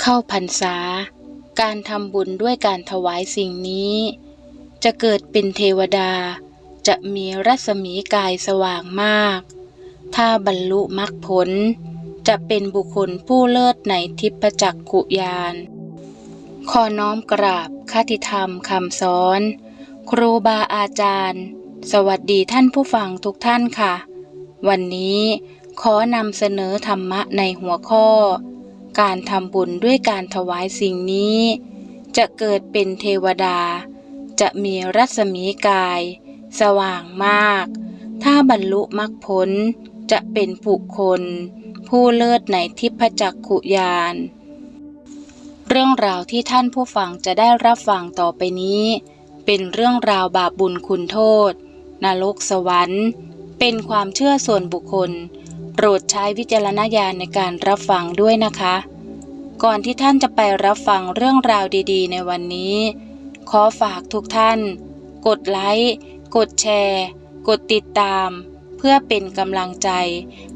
เข้าพรรษา การทำบุญด้วยการถวายสิ่งนี้ จะเกิดเป็นเทวดา จะมีรัศมีกายสว่างมาก ถ้าบรรลุมรรคผล จะเป็นบุคคลผู้เลิศในทิพจักขุยานขอน้อมกราบคติธรรมคำสอน ครูบาอาจารย์ สวัสดีท่านผู้ฟังทุกท่านค่ะ วันนี้ขอนำเสนอธรรมะในหัวข้อ การทำบุญด้วยการถวายสิ่งนี้ จะเกิดเป็นเทวดา จะมีรัศมีกาย สว่างมาก ถ้าบรรลุมรรคผลจะเป็นบุคคลผู้เลิศในทิพจักขุยานเรื่องราวที่ท่านผู้ฟังจะได้รับฟังต่อไปนี้ เป็นเรื่องราวบาปบุญคุณโทษ นรกสวรรค์ เป็นความเชื่อส่วนบุคคล โปรดใช้วิจารณญาณในการรับฟังด้วยนะคะ ก่อนที่ท่านจะไปรับฟังเรื่องราวดีๆ ในวันนี้ ขอฝากทุกท่าน กดไลค์กดแชร์ กดติดตาม เพื่อเป็นกำลังใจ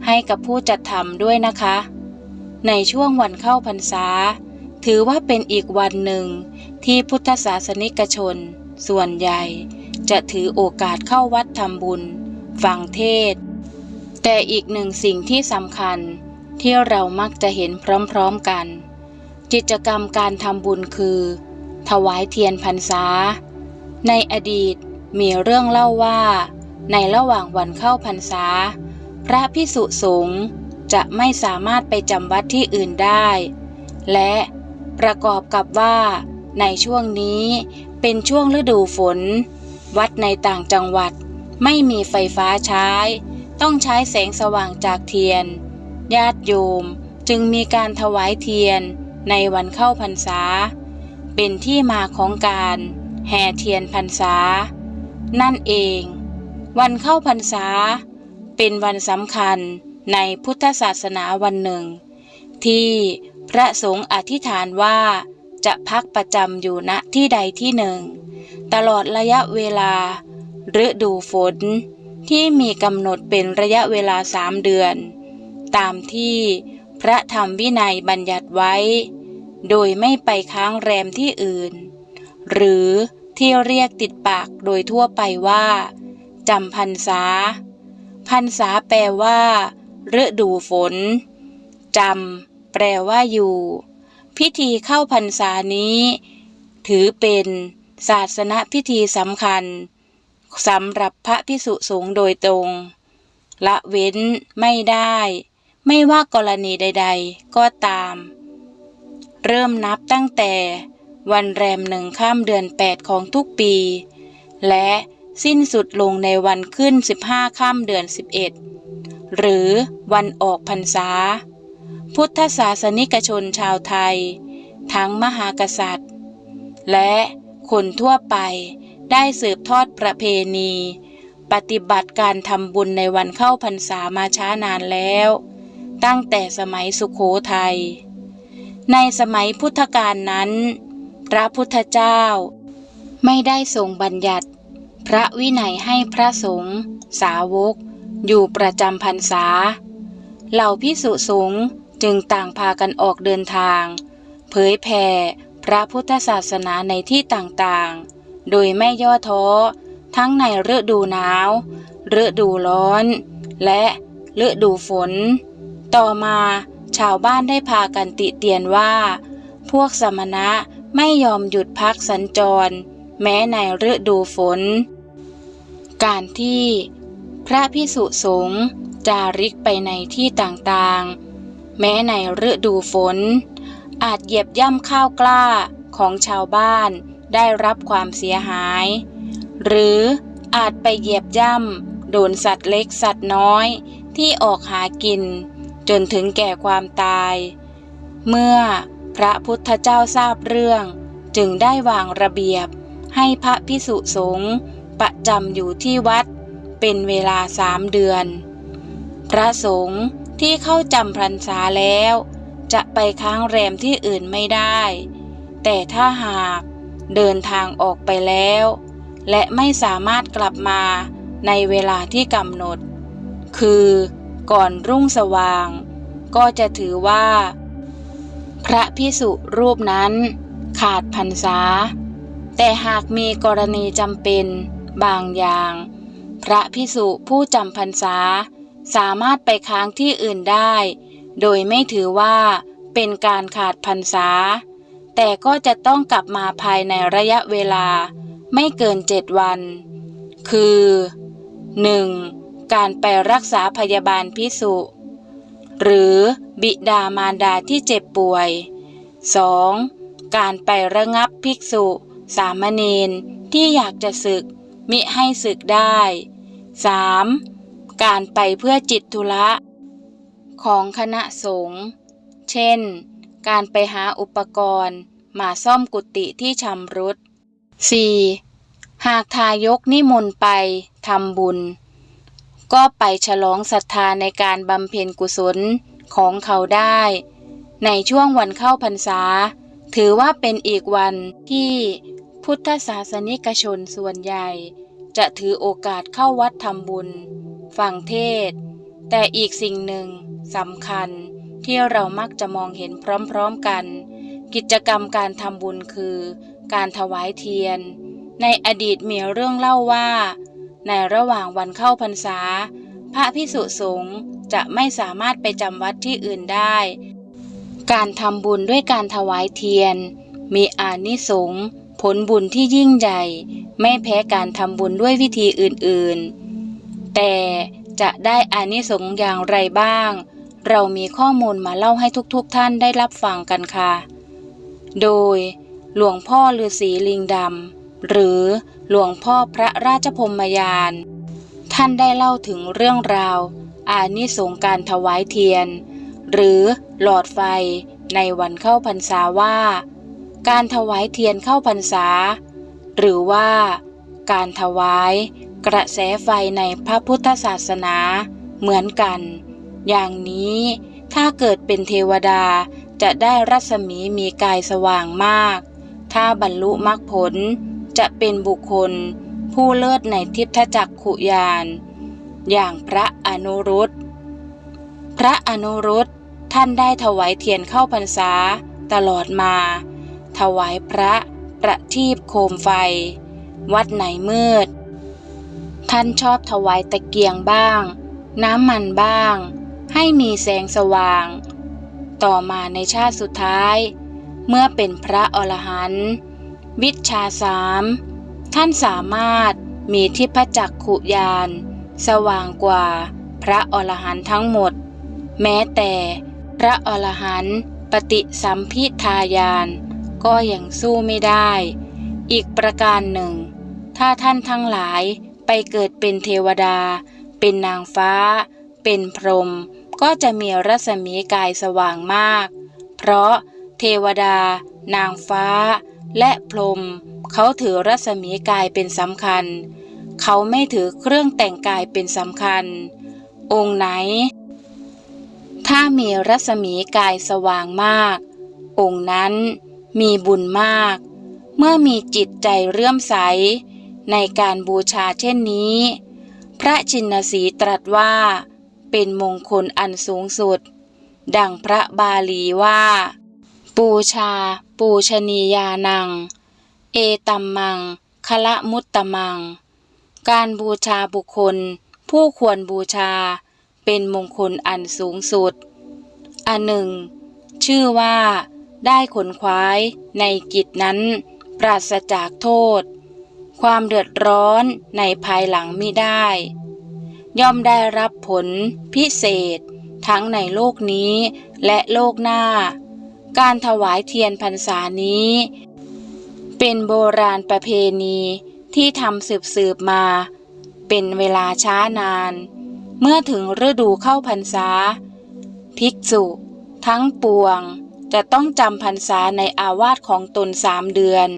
ให้กับผู้จัดทำด้วยนะคะ ในช่วงวันเข้าพรรษา ถือว่าเป็นอีกวันหนึ่งที่พุทธศาสนิกชน ส่วนใหญ่ จะถือโอกาสเข้าวัดทำบุญ ฟังเทศ แต่อีกหนึ่งสิ่งที่สำคัญที่เรามักจะเห็นพร้อมๆกัน กิจกรรมการทำบุญคือ ถวายเทียนพรรษา ในอดีตมีเรื่องเล่าว่า ในระหว่างวันเข้าพรรษา พระพิสุสงฆ์จะไม่สามารถไปจำวัดที่อื่นได้ และประกอบกับว่าในช่วงนี้เป็นช่วงฤดูฝน วัดในต่างจังหวัดไม่มีไฟฟ้าใช้ ต้องใช้แสงสว่างจากเทียน ญาติโยมจึงมีการถวายเทียน ในวันเข้าพรรษา เป็นที่มาของการแห่เทียนพรรษา นั่นเอง วันเข้าพรรษา เป็นวันสำคัญในพุทธศาสนาวันหนึ่ง ที่พระสงฆ์อธิษฐานว่าจะพักประจำอยู่ณที่ใดที่หนึ่ง ตลอดระยะเวลาฤดูฝนที่มีกำหนดเป็นระยะเวลาสามเดือน ตามที่พระธรรมวินัยบัญญัติไว้ โดยไม่ไปค้างแรมที่อื่น หรือที่เรียกติดปากโดยทั่วไปว่าจำพรรษา พรรษาแปลว่าฤดูฝนจำแปลว่าอยู่ พิธีเข้าพรรษานี้ ถือเป็นศาสนพิธีสำคัญสำหรับพระพิสุสงฆ์โดยตรง ละเว้นไม่ได้ ไม่ว่ากรณีใด ๆ ก็ตาม เริ่มนับตั้งแต่วันแรมหนึ่งข้ามเดือนแปดของทุกปี และสิ้นสุดลงในวันขึ้น 15 ข้ามเดือน 11 หรือวันออกพรรษา พุทธศาสนิกชนชาวไทย ทั้งมหากษัตริย์ และคนทั่วไปได้สืบทอดประเพณี ปฏิบัติการทำบุญในวันเข้าพรรษามาช้านานแล้ว ตั้งแต่สมัยสุขโขทัย ในสมัยพุทธกาลนั้น พระพุทธเจ้า ไม่ได้ทรงบัญญัติ พระวินัยให้พระสงฆ์สาวก อยู่ประจำพรรษา เหล่าพิสุสงฆ์จึงต่างพากันออกเดินทาง เผยแผ่พระพุทธศาสนาในที่ต่างๆ โดยไม่ย่อท้อ ทั้งในฤดูหนาวฤดูร้อน และฤดูฝน ต่อมา ชาวบ้านได้พากันติเตียนว่า พวกสมณะไม่ยอมหยุดพักสัญจร แม้ในฤดูฝน การที่ พระพิสุสงฆ์จาริกไปในที่ต่างๆ แม้ในฤดูฝน อาจเหยียบย่ำข้าวกล้าของชาวบ้านได้รับความเสียหาย หรืออาจไปเหยียบย่ำโดนสัตว์เล็กสัตว์น้อยที่ออกหากิน จนถึงแก่ความตาย เมื่อพระพุทธเจ้าทราบเรื่องจึงได้วางระเบียบให้พระพิสุสงฆ์ประจำอยู่ที่วัดเป็นเวลาสามเดือน พระสงฆ์ที่เข้าจำพรรษาแล้ว จะไปค้างแรมที่อื่นไม่ได้ แต่ถ้าหากเดินทางออกไปแล้ว และไม่สามารถกลับมาในเวลาที่กำหนด คือ ก่อนรุ่งสว่าง ก็จะถือว่า พระพิสุรูปนั้น ขาดพรรษา แต่หากมีกรณีจำเป็นบางอย่าง พระพิสุผู้จำพรรษา สามารถไปค้างที่อื่นได้ โดยไม่ถือว่าเป็นการขาดพรรษา แต่ก็จะต้องกลับมาภายในระยะเวลา ไม่เกินเจ็ดวัน คือ 1. การไปรักษาพยาบาลพิสุ หรือบิดามารดาที่เจ็บป่วย 2. การไประงับภิกษุ สามเณรที่อยากจะศึก มิให้ศึกได้ 3. การไปเพื่อจิตธุระของคณะสงฆ์เช่น การไปหาอุปกรณ์มาซ่อมกุฏิที่ชำรุด 4. หากทายกนิมนต์ไปทำบุญ ก็ไปฉลองศรัทธาในการบำเพ็ญกุศลของเขาได้ ในช่วงวันเข้าพรรษา ถือว่าเป็นอีกวันที่พุทธศาสนิกชนส่วนใหญ่ จะถือโอกาสเข้าวัดทำบุญ ฟังเทศ แต่อีกสิ่งหนึ่งสำคัญที่เรามักจะมองเห็นพร้อมๆกัน กิจกรรมการทำบุญคือ การถวายเทียน ในอดีตมีเรื่องเล่าว่า ในระหว่างวันเข้าพรรษา พระพิสุสงฆ์จะไม่สามารถไปจำวัดที่อื่นได้ การทำบุญด้วยการถวายเทียน มีอานิสงส์ผลบุญที่ยิ่งใหญ่ ไม่แพ้การทำบุญด้วยวิธีอื่นๆ แต่จะได้อานิสงส์อย่างไรบ้าง เรามีข้อมูลมาเล่าให้ทุกๆทท่านได้รับฟังกันค่ะ โดยหลวงพ่อฤาษีลิงดำหรือ หลวงพ่อพระราชพรมยาน ท่านได้เล่าถึงเรื่องราว อานิสงการถวายเทียน หรือหลอดไฟในวันเข้าพรรษาว่า การถวายเทียนเข้าพรรษา หรือว่าการถวายกระแสไฟในพระพุทธศาสนาเหมือนกัน อย่างนี้ถ้าเกิดเป็นเทวดาจะได้รัศมีมีกายสว่างมาก ถ้าบรรลุมรรคผล จะเป็นบุคคลผู้เลิศในทิพทจักขุยานอย่างพระอนุรุตพระอนุรุตท่านได้ถวายเทียนเข้าพรรษาตลอดมา ถวายพระประทีปโคมไฟ วัดไหนมืด ท่านชอบถวายตะเกียงบ้าง น้ำมันบ้าง ให้มีแสงสว่าง ต่อมาในชาติสุดท้าย เมื่อเป็นพระอรหันต์ วิชาสามท่านสามารถมีทิพจักขุยาน สว่างกว่าพระอรหันต์ทั้งหมด แม้แต่พระอรหันต์ปฏิสัมพิทายาน ก็ยังสู้ไม่ได้ อีกประการหนึ่ง ถ้าท่านทั้งหลายไปเกิดเป็นเทวดา เป็นนางฟ้า เป็นพรหมก็จะมีรัศมีกายสว่างมาก เพราะเทวดา นางฟ้า และพรมเขาถือรัศมีกายเป็นสำคัญ เขาไม่ถือเครื่องแต่งกายเป็นสำคัญ องค์ไหน ถ้ามีรัศมีกายสว่างมาก องค์นั้นมีบุญมาก เมื่อมีจิตใจเรื่อมใส ในการบูชาเช่นนี้ พระชินสีตรัสว่า เป็นมงคลอันสูงสุด ดังพระบาลีว่า ปูชา ปูชนียานัง เอตัมมังคละมุตตมัง การบูชาบุคคล ผู้ควรบูชาเป็นมงคลอันสูงสุด อันหนึ่ง ชื่อว่า ได้ขนขวายในกิจนั้น ปราศจากโทษ ความเดือดร้อนในภายหลังมิได้ ย่อมได้รับผลพิเศษทั้งในโลกนี้และโลกหน้า การถวายเทียนพรรษานี้ เป็นโบราณประเพณีที่ทำสืบสืบๆมา เป็นเวลาช้านาน เมื่อถึงฤดูเข้าพรรษา ภิกษุ ทั้งปวงจะต้องจำพรรษาในอาวาสของตนสามเดือน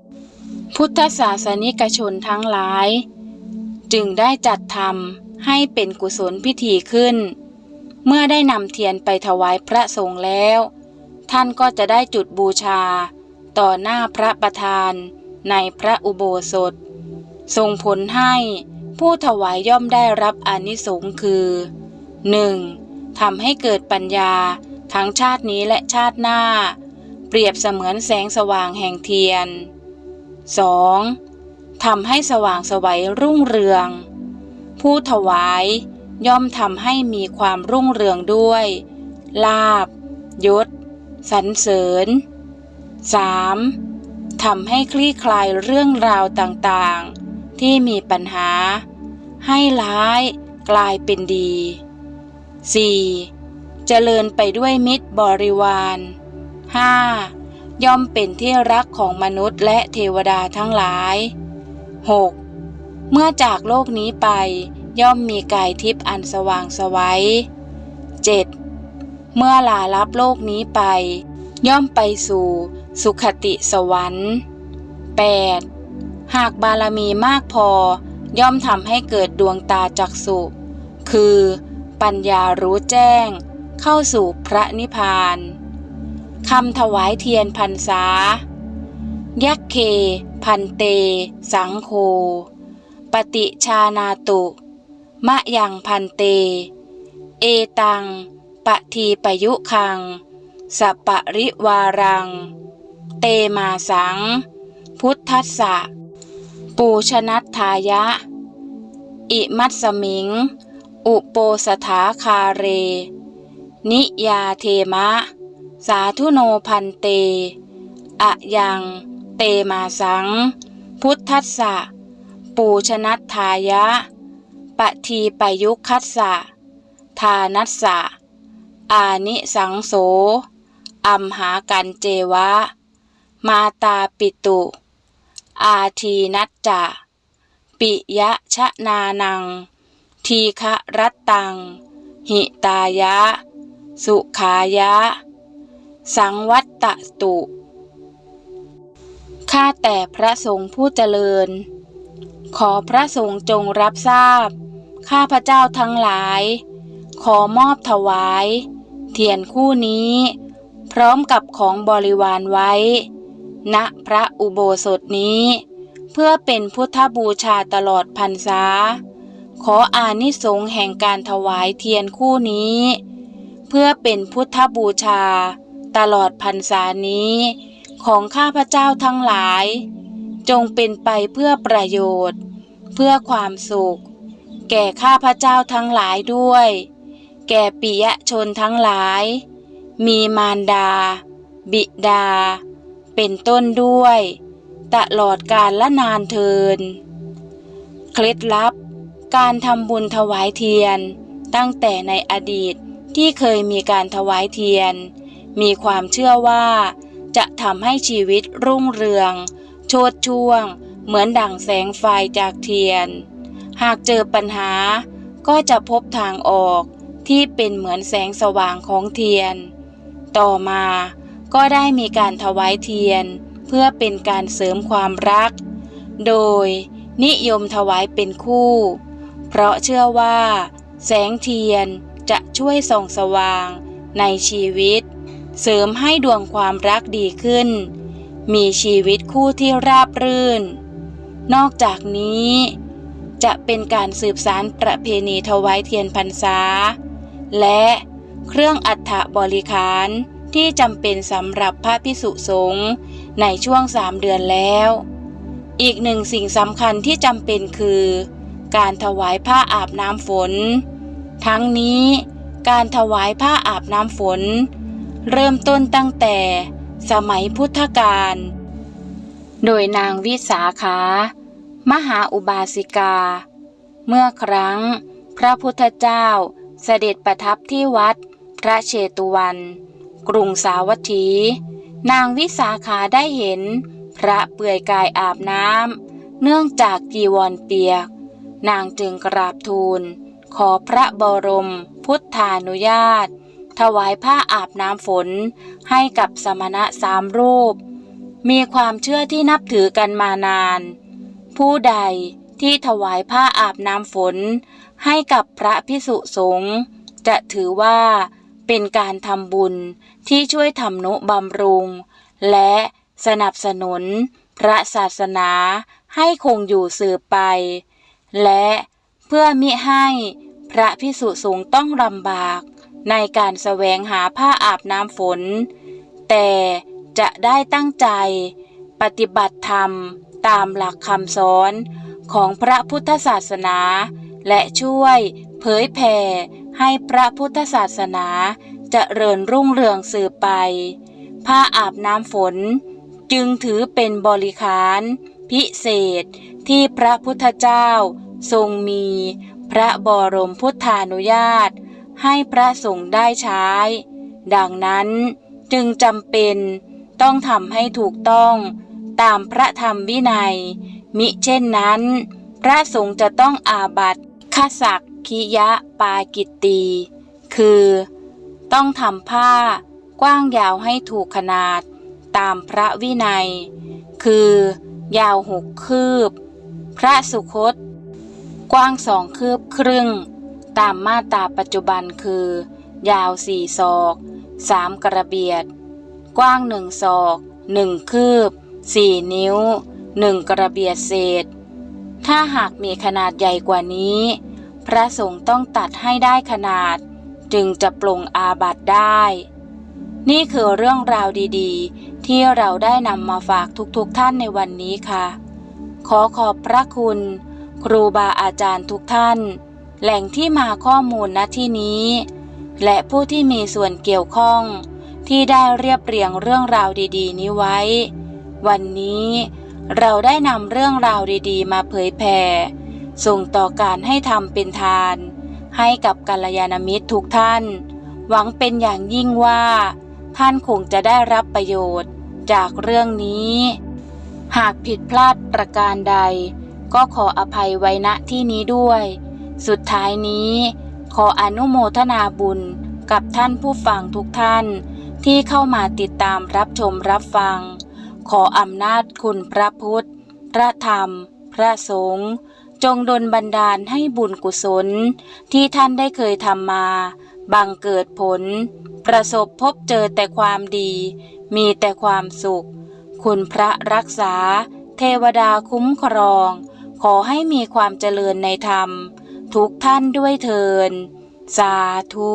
พุทธศาสนิกชนทั้งหลาย จึงได้จัดทำให้เป็นกุศลพิธีขึ้น เมื่อได้นำเทียนไปถวายพระสงฆ์แล้ว ท่านก็จะได้จุดบูชา ต่อหน้าพระประธาน ในพระอุโบสถ ส่งผลให้ผู้ถวายย่อมได้รับอนิสงส์คือ 1. ทำให้เกิดปัญญาทั้งชาตินี้และชาติหน้า เปรียบเสมือนแสงสว่างแห่งเทียน 2. ทำให้สว่างสวัยรุ่งเรือง ผู้ถวายย่อมทำให้มีความรุ่งเรืองด้วย ลาบยศ สรรเสริญ 3. ทำให้คลี่คลายเรื่องราวต่างๆ ที่มีปัญหา ให้ร้ายกลายเป็นดี 4. เจริญไปด้วยมิตรบริวาร 5. ย่อมเป็นที่รักของมนุษย์และเทวดาทั้งหลาย 6. เมื่อจากโลกนี้ไปย่อมมีกายทิพย์อันสว่างสวัย 7. เมื่อลาลับโลกนี้ไป ย่อมไปสู่สุขติสวรรค์ 8. หากบารมีมากพอย่อมทำให้เกิดดวงตาจักสุคือ ปัญญารู้แจ้ง เข้าสู่พระนิพพานคำถวายเทียนพรรษา ยักเค พันเต สังโฆปฏิชานาตุ มะยังพันเต เอตัง ปทีปยุคังสปปริวารัง เตมาสัง พุทธัสสะ ปูชนัตถายะ อิมัตสมิง อุโปสถาคาเร นิยาเทมะ สาธุโนพันเต อะยัง เตมาสัง พุทธัสสะ ปูชนัตถายะปะทีปยุคัสสะทานัสสะ อานิสังโส อัมหากันเจวะ มาตาปิตุ อาทีนัจจะ ปิยะชะนานัง ทีฆะรัตตัง หิตายะ สุขายะ สังวัตตะตุ ข้าแต่พระสงฆ์ผู้เจริญ ขอพระสงฆ์จงรับทราบ ข้าพระเจ้าทั้งหลายขอมอบถวาย เทียนคู่นี้ พร้อมกับของบริวารไว้ ณพระอุโบสถนี้ เพื่อเป็นพุทธบูชาตลอดพรรษา ขออานิสงส์แห่งการถวายเทียนคู่นี้ เพื่อเป็นพุทธบูชา ตลอดพรรษานี้ ของข้าพเจ้าทั้งหลาย จงเป็นไปเพื่อประโยชน์ เพื่อความสุข แก่ข้าพเจ้าทั้งหลายด้วย แก่ปิยชนทั้งหลาย มีมารดา บิดา เป็นต้นด้วย ตลอดกาลละนานเทิน เคล็ดลับ การทำบุญถวายเทียน ตั้งแต่ในอดีตที่เคยมีการถวายเทียน มีความเชื่อว่า จะทำให้ชีวิตรุ่งเรือง โชดช่วง เหมือนดั่งแสงไฟจากเทียน หากเจอปัญหาก็จะพบทางออก ที่เป็นเหมือนแสงสว่างของเทียน ต่อมาก็ได้มีการถวายเทียนเพื่อเป็นการเสริมความรัก โดยนิยมถวายเป็นคู่ เพราะเชื่อว่า แสงเทียนจะช่วยส่องสว่างในชีวิต เสริมให้ดวงความรักดีขึ้น มีชีวิตคู่ที่ราบรื่น นอกจากนี้ จะเป็นการสืบสารประเพณีถวายเทียนพรรษา และเครื่องอัฐบริขารที่จำเป็นสำหรับพระพิสุสงฆ์ในช่วงสามเดือนแล้ว อีกหนึ่งสิ่งสำคัญที่จำเป็นคือ การถวายผ้าอาบน้ำฝน ทั้งนี้การถวายผ้าอาบน้ำฝน เริ่มต้นตั้งแต่สมัยพุทธกาล โดยนางวิสาขามหาอุบาสิกา เมื่อครั้งพระพุทธเจ้า เสด็จประทับที่วัด พระเชตุวัน กรุงสาวัตถี นางวิสาขาได้เห็น พระเปื่อยกายอาบน้ำเนื่องจากจีวรเปียก นางจึงกราบทูล ขอพระบรมพุทธานุญาต ถวายผ้าอาบน้ำฝนให้กับสมณะสามรูป มีความเชื่อที่นับถือกันมานาน ผู้ใดที่ถวายผ้าอาบน้ำฝน ให้กับพระพิสุสงฆ์จะถือว่าเป็นการทำบุญที่ช่วยทำนุบำรุง และสนับสนุนพระศาสนาให้คงอยู่สืบไป และเพื่อมิให้พระพิสุสงฆ์ต้องลำบากในการแสวงหาผ้าอาบน้ำฝน แต่จะได้ตั้งใจปฏิบัติธรรมตามหลักคำสอนของพระพุทธศาสนา และช่วยเผยแผ่ให้พระพุทธศาสนาเจริญรุ่งเรืองสืบไป ผ้าอาบน้ำฝนจึงถือเป็นบริขารพิเศษที่พระพุทธเจ้าทรงมีพระบรมพุทธานุญาต ให้พระสงฆ์ได้ใช้ ดังนั้นจึงจำเป็นต้องทำให้ถูกต้องตามพระธรรมวินัย มิเช่นนั้น พระสงฆ์จะต้องอาบัติ ขสักคิยะปากิตตี คือ ต้องทำผ้ากว้างยาวให้ถูกขนาดตามพระวินัย คือ ยาวหกคืบ พระสุคต กว้างสองคืบครึ่ง ตามมาตราปัจจุบันคือ ยาวสี่ศอกสามกระเบียด กว้างหนึ่งศอกหนึ่งคืบสี่นิ้วหนึ่งกระเบียดเศษ ถ้าหากมีขนาดใหญ่กว่านี้ พระสงฆ์ต้องตัดให้ได้ขนาด จึงจะปลงอาบัติได้ นี่คือเรื่องราวดีๆ ที่เราได้นำมาฝากทุกๆทท่านในวันนี้ค่ะ ขอขอบพระคุณ ครูบาอาจารย์ทุกท่าน แหล่งที่มาข้อมูลณที่นี้ และผู้ที่มีส่วนเกี่ยวข้อง ที่ได้เรียบเรียงเรื่องราวดี ๆ นี้ไว้ วันนี้เราได้นำเรื่องราวดี ๆ มาเผยแผ่ ส่งต่อการให้ทำเป็นทาน ให้กับกัลยาณมิตรทุกท่าน หวังเป็นอย่างยิ่งว่า ท่านคงจะได้รับประโยชน์จากเรื่องนี้ หากผิดพลาดประการใด ก็ขออภัยไว้ณที่นี้ด้วย สุดท้ายนี้ ขออนุโมทนาบุญกับท่านผู้ฟังทุกท่าน ที่เข้ามาติดตามรับชมรับฟัง ขออำนาจคุณพระพุทธ พระธรรม พระสงฆ์ จงดลบันดาลให้บุญกุศล ที่ท่านได้เคยทำมา บังเกิดผล ประสบพบเจอแต่ความดี มีแต่ความสุข คุณพระรักษา เทวดาคุ้มครอง ขอให้มีความเจริญในธรรม ทุกท่านด้วยเทิน สาธุ